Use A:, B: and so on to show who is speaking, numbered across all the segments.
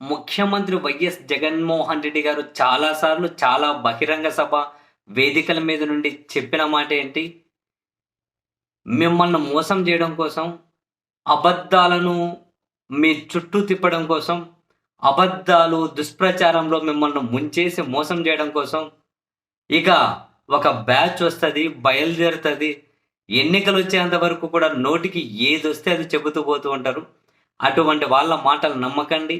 A: ముఖ్యమంత్రి వైఎస్ జగన్మోహన్ రెడ్డి గారు చాలాసార్లు చాలా బహిరంగ సభ వేదికల మీద నుండి చెప్పిన మాట ఏంటి? మిమ్మల్ని మోసం చేయడం కోసం అబద్ధాలను మీ చుట్టూ తిప్పడం కోసం అబద్ధాలు దుష్ప్రచారంలో మిమ్మల్ని ముంచేసి మోసం చేయడం కోసం ఇక ఒక బ్యాచ్ వస్తుంది బయలుదేరుతుంది. ఎన్నికలు వచ్చేంత వరకు కూడా నోటికి ఏది వస్తే అది చెబుతూ పోతూ ఉంటారు. అటువంటి వాళ్ళ మాటలు నమ్మకండి.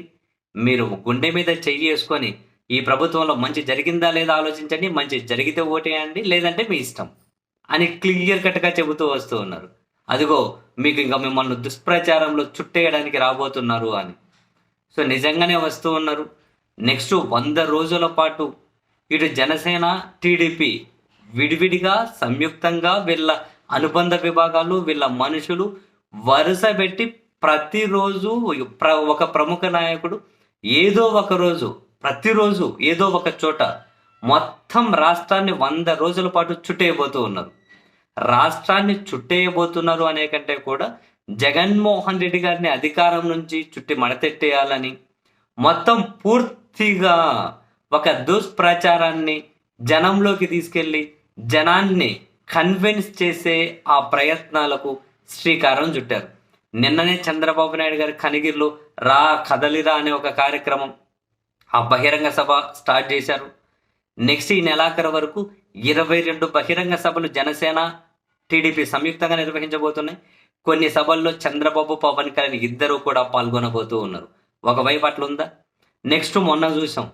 A: మీరు గుండె మీద చెయ్యి వేసుకొని ఈ ప్రభుత్వంలో మంచి జరిగిందా లేదా ఆలోచించండి. మంచి జరిగితే ఓటేయండి లేదంటే మీ ఇష్టం అని క్లియర్ కట్గా చెబుతూ వస్తూ ఉన్నారు. అదిగో మీకు ఇంకా మిమ్మల్ని దుష్ప్రచారంలో చుట్టేయడానికి రాబోతున్నారు అని. సో నిజంగానే వస్తూ ఉన్నారు. నెక్స్ట్ వంద రోజుల పాటు ఇటు జనసేన టీడీపీ విడివిడిగా సంయుక్తంగా వీళ్ళ అనుబంధ విభాగాలు వీళ్ళ మనుషులు వరుస పెట్టి ప్రతిరోజు ప్ర ఒక ప్రముఖ నాయకుడు ఏదో ఒక రోజు ప్రతిరోజు ఏదో ఒక చోట మొత్తం రాష్ట్రాన్ని వంద రోజుల పాటు చుట్టేయబోతూ ఉన్నారు. రాష్ట్రాన్ని చుట్టేయబోతున్నారు అనే కంటే కూడా జగన్మోహన్ రెడ్డి గారిని అధికారం నుంచి చుట్టి మడతెట్టేయాలని మొత్తం పూర్తిగా ఒక దుష్ప్రచారాన్ని జనంలోకి తీసుకెళ్ళి జనాన్ని కన్విన్స్ చేసే ఆ ప్రయత్నాలకు శ్రీకారం చుట్టారు. నిన్ననే చంద్రబాబు నాయుడు గారి కనిగిరిలో రా కదలిరా అనే ఒక కార్యక్రమం ఆ బహిరంగ సభ స్టార్ట్ చేశారు. నెక్స్ట్ ఈ నెలాఖరు వరకు ఇరవై రెండు బహిరంగ సభలు జనసేన టీడీపీ సంయుక్తంగా నిర్వహించబోతున్నాయి. కొన్ని సభల్లో చంద్రబాబు పవన్ కళ్యాణ్ ఇద్దరు కూడా పాల్గొనబోతూ ఉన్నారు. ఒకవైపు అట్లా ఉందా నెక్స్ట్ మొన్న చూసాం.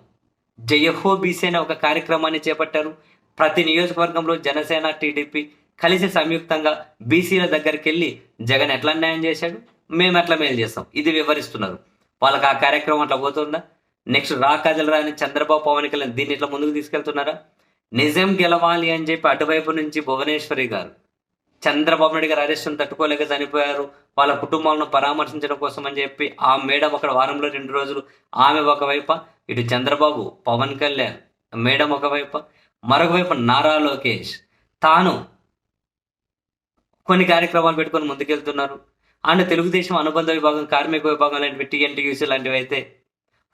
A: జయహో బీసీ అనే ఒక కార్యక్రమాన్ని చేపట్టారు. ప్రతి నియోజకవర్గంలో జనసేన టీడీపీ కలిసి సంయుక్తంగా బీసీల దగ్గరికి వెళ్ళి జగన్ ఎట్లా న్యాయం చేశాడు? మేము ఎట్లా మేలు చేస్తాం? ఇది వివరిస్తున్నారు. వాళ్ళకి ఆ కార్యక్రమం అట్లా పోతుందా? నెక్స్ట్ రా కదలరా రాని చంద్రబాబు పవన్ కళ్యాణ్ దీన్ని ఇట్లా ముందుకు తీసుకెళ్తున్నారా? నిజం గెలవాలి అని చెప్పి అటువైపు నుంచి భువనేశ్వరి గారు చంద్రబాబు నాయుడు గారు అరెస్టును తట్టుకోలేక చనిపోయారు. వాళ్ళ కుటుంబాలను పరామర్శించడం కోసం అని చెప్పి ఆ మేడం ఒక వారంలో రెండు రోజులు ఆమె ఒకవైపు ఇటు చంద్రబాబు పవన్ కళ్యాణ్ మేడం ఒకవైపు మరొకవైపు నారా లోకేష్. తాను కొన్ని కార్యక్రమాలు పెట్టుకొని ముందుకెళ్తున్నారు. అండ్ తెలుగుదేశం అనుబంధ విభాగం కార్మిక విభాగం లాంటివి టీఎన్టీయూసీ లాంటివి అయితే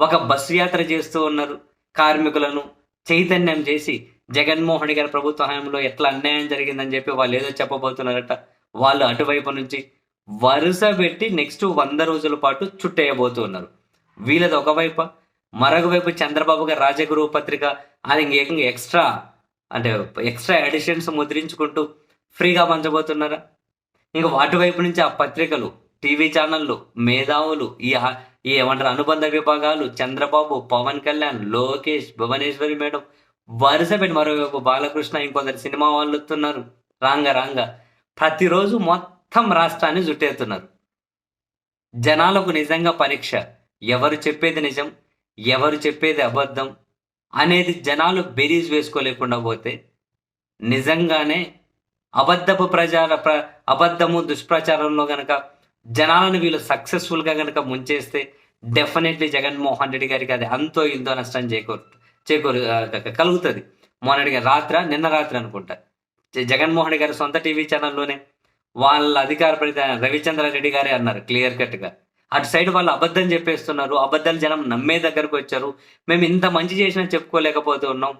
A: ఒక బస్సు యాత్ర చేస్తూ ఉన్నారు కార్మికులను. చైతన్యం చేసి జగన్మోహన్ గారి ప్రభుత్వ హయాంలో ఎట్లా అన్యాయం జరిగిందని చెప్పి వాళ్ళు ఏదో చెప్పబోతున్నారట. వాళ్ళు అటువైపు నుంచి వరుస పెట్టి నెక్స్ట్ వంద రోజుల పాటు చుట్టేయబోతున్నారు. వీళ్ళది ఒకవైపు. మరొక వైపు చంద్రబాబు గారి రాజగురువు పత్రిక. అది ఏకంగా ఎక్స్ట్రా అంటే ఎక్స్ట్రా ఎడిషన్స్ ముద్రించుకుంటూ ఫ్రీగా పంచబోతున్నారా? ఇంకా వాటి వైపు నుంచి ఆ పత్రికలు టీవీ ఛానళ్ళు మేధావులు ఈ ఈ ఏమంటారు అనుబంధ విభాగాలు చంద్రబాబు పవన్ కళ్యాణ్ లోకేష్ భువనేశ్వరి మేడం వరుస పెట్టి మరోవైపు బాలకృష్ణ ఇంకొందరు సినిమా వాళ్ళు వస్తున్నారు రాంగ రాంగ. ప్రతిరోజు మొత్తం రాష్ట్రాన్ని జుట్టేస్తున్నారు. జనాలకు నిజంగా పరీక్ష. ఎవరు చెప్పేది నిజం? ఎవరు చెప్పేది అబద్ధం? అనేది జనాలు బెరీజ్ వేసుకోలేకుండా పోతే నిజంగానే అబద్ధపు ప్రచార ప్ర అబద్ధము దుష్ప్రచారంలో గనక జనాలను వీళ్ళు సక్సెస్ఫుల్గా గనక ముంచేస్తే డెఫినెట్లీ జగన్మోహన్ రెడ్డి గారికి అది అంతో ఇంతో నష్టం చేకూరు చేకూరు కలుగుతుంది. మోహన్ రెడ్డి గారు రాత్ర నిన్న రాత్రి అనుకుంటా. జగన్మోహన్ రెడ్డి గారి సొంత టీవీ ఛానల్లోనే వాళ్ళ అధికార ప్రతినిధి రవిచంద్ర రెడ్డి గారే అన్నారు క్లియర్ కట్గా అటు సైడ్ వాళ్ళు అబద్ధం చెప్పేస్తున్నారు అబద్ధాలు జనం నమ్మే దగ్గరకు వచ్చారు. మేము ఇంత మంచి చేసినా చెప్పుకోలేకపోతూ ఉన్నాం.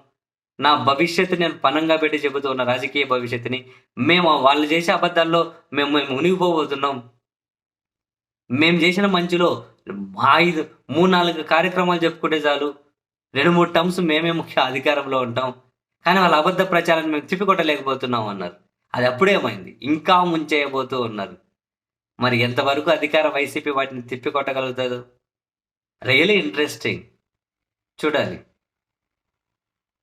A: నా భవిష్యత్తు నేను పనంగా పెట్టి చెబుతూ ఉన్న రాజకీయ భవిష్యత్తుని మేము వాళ్ళు చేసే అబద్ధాల్లో మేము మేము మునిగిపోబోతున్నాం. మేము చేసిన మంచిలో ఐదు మూడు నాలుగు కార్యక్రమాలు చెప్పుకుంటే చాలు. రెండు మూడు టర్మ్స్ మేమే ముఖ్య అధికారంలో ఉంటాం. కానీ వాళ్ళ అబద్ధ ప్రచారాన్ని మేము తిప్పికొట్టలేకపోతున్నాం అన్నారు. అది అప్పుడేమైంది ఇంకా ముంచేయబోతూ ఉన్నారు. మరి ఎంతవరకు అధికార వైసీపీ వాటిని తిప్పికొట్టగలుగుతుందో రియలీ ఇంట్రెస్టింగ్ చూడాలి